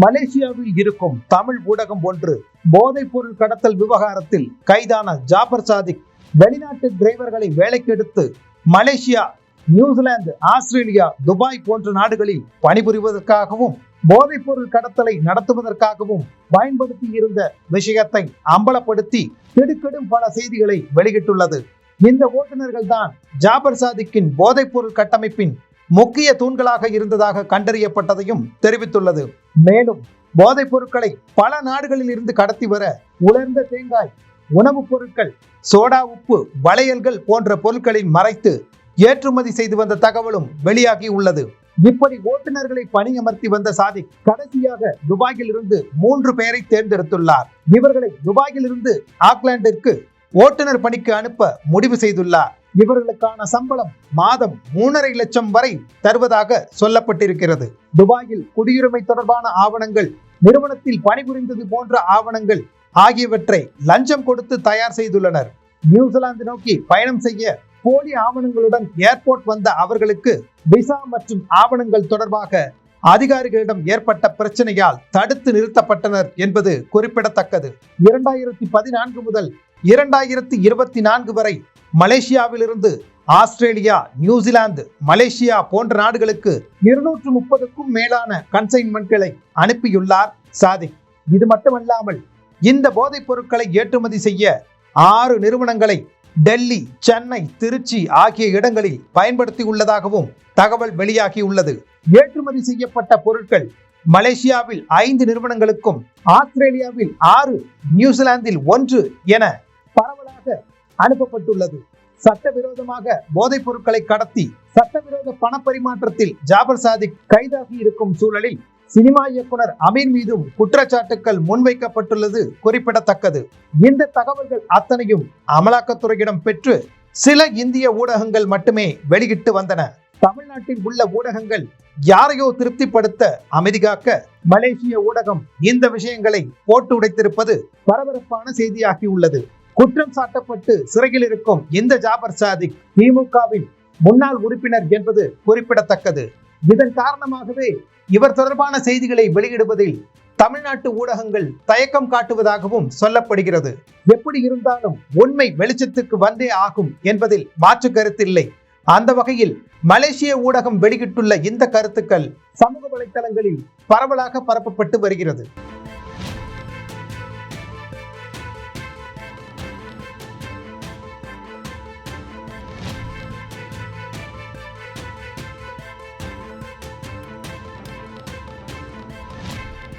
மலேசியாவில் இருக்கும் தமிழ் ஊடகம் ஒன்று போதைப் பொருள் கடத்தல் விவகாரத்தில் கைதான ஜாபர் சாதிக். வெளிநாட்டு டிரைவர்களை வேலைக்கெடுத்து Malaysia New Zealand Australia Dubai போன்ற நாடுகளில் பணிபுரிவதற்காகவும் போதைப் பொருள் கடத்தலை நடத்துவதற்காகவும் பயன்படுத்தி இருந்த விஷயத்தை அம்பலப்படுத்தி திடுக்கிடும் பல செய்திகளை வெளியிட்டுள்ளது. இந்த ஓட்டுநர்கள் தான் ஜாபர் சாதிக்கின் போதைப் பொருள் கட்டமைப்பின் முக்கிய தூண்களாக இருந்ததாக கண்டறியப்பட்டதையும் தெரிவித்துள்ளது. மேலும் போதைப் பொருட்களை பல நாடுகளில் இருந்து கடத்தி வர உலர்ந்த தேங்காய் உணவுப் பொருட்கள் சோடா உப்பு வளையல்கள் போன்ற பொருட்களை மறைத்து ஏற்றுமதி செய்து வந்த தகவலும் வெளியாகி உள்ளது. இப்படி ஓட்டுநர்களை பணியமர்த்தி வந்த சாதிக் கடைசியாக துபாயில் இருந்து மூன்று பேரை தேர்ந்தெடுத்துள்ளார். இவர்களை துபாயில் இருந்து ஆக்லாந்திற்கு ஓட்டுநர் பணிக்கு அனுப்ப முடிவு செய்துள்ளார். இவர்களுக்கான சம்பளம் மாதம் மூணரை லட்சம் வரை தருவதாக சொல்லப்பட்டிருக்கிறது. துபாயில் குடியுரிமை தொடர்பான ஆவணங்கள் நிறுவனத்தில் பணிபுரிந்தது போன்ற ஆவணங்கள் ஆகியவற்றை லஞ்சம் கொடுத்து தயார் செய்துள்ளனர். நியூசிலாந்து நோக்கி பயணம் செய்ய போலி ஆவணங்களுடன் ஏர்போர்ட் வந்த அவர்களுக்கு விசா மற்றும் ஆவணங்கள் தொடர்பாக அதிகாரிகளிடம் ஏற்பட்ட பிரச்சனையால் தடுத்து நிறுத்தப்பட்டனர் என்பது குறிப்பிடத்தக்கது. இரண்டாயிரத்தி பதினான்கு முதல் இரண்டாயிரத்தி இருபத்தி நான்கு வரை மலேசியாவிலிருந்து ஆஸ்திரேலியா நியூசிலாந்து மலேசியா போன்ற நாடுகளுக்கு இருநூற்று முப்பதுக்கும் மேலான கன்சைன்மெண்ட்களை அனுப்பியுள்ளார் சாதிக். இது மட்டுமல்லாமல் இந்த போதைப் பொருட்களை ஏற்றுமதி செய்ய ஆறு நிறுவனங்களை டெல்லி சென்னை திருச்சி ஆகிய இடங்களில் பயன்படுத்தி உள்ளதாகவும் தகவல் வெளியாகியுள்ளது. ஏற்றுமதி செய்யப்பட்ட பொருட்கள் மலேசியாவில் ஐந்து நிறுவனங்களுக்கும் ஆஸ்திரேலியாவில் ஆறு நியூசிலாந்தில் ஒன்று என பரவலாக அனுப்பப்பட்டுள்ளது. சட்டவிரோதமாக போதைப் பொருட்களை கடத்தி சட்டவிரோத பணப்பரிமாற்றத்தில் ஜாபர் சாதிக் கைதாகி இருக்கும் சூழலில் சினிமா இயக்குனர் அமீர் மீதும் குற்றச்சாட்டுக்கள் முன்வைக்கப்பட்டுள்ளது குறிப்பிடத்தக்கது. இந்த தகவல்கள் அத்தனையும் அமலாக்கத்துறையிடம் பெற்று சில இந்திய ஊடகங்கள் மட்டுமே வெளியிட்டு வந்தன. தமிழ்நாட்டில் உள்ள ஊடகங்கள் யாரையோ திருப்திப்படுத்த அமைதிகாக்க மலேசிய ஊடகம் இந்த விஷயங்களை போட்டு உடைத்திருப்பது பரபரப்பான செய்தியாகியுள்ளது குற்றம் சாட்டப்பட்டு சிறையில் இருக்கும் இந்த ஜாபர் சாதிக் திமுகவின் முன்னாள் உறுப்பினர் என்பது குறிப்பிடத்தக்கது. இதன் காரணமாகவே இவர் தொடர்பான செய்திகளை வெளியிடுவதில் தமிழ்நாட்டு ஊடகங்கள் தயக்கம் காட்டுவதாகவும் சொல்லப்படுகிறது. எப்படி இருந்தாலும் உண்மை வெளிச்சத்துக்கு வந்தே ஆகும் என்பதில் மாற்று கருத்தில்லை. அந்த வகையில் மலேசிய ஊடகம் வெளியிட்டுள்ள இந்த கருத்துக்கள் சமூக வலைத்தளங்களில் பரவலாக பரப்பப்பட்டு வருகிறது.